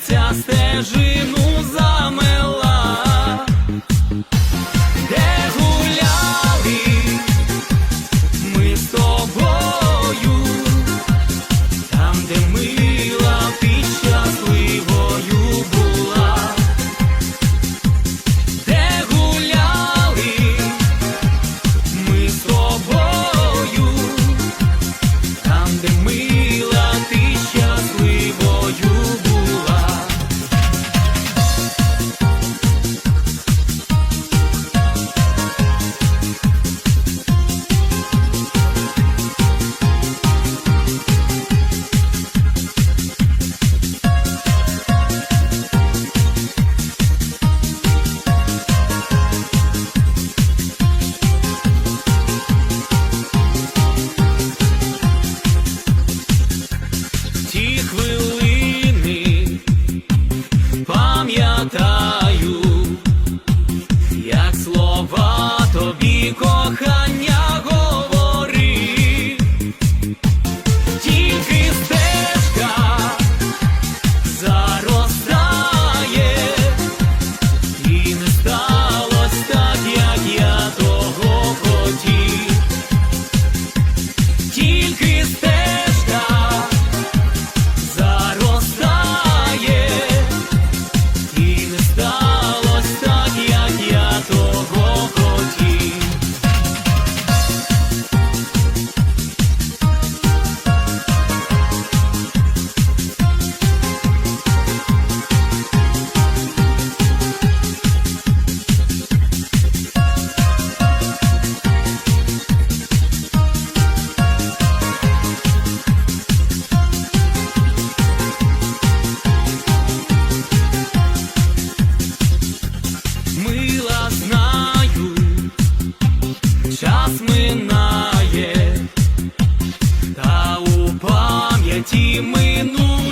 Ця стежина минає, та у пам'яті минує.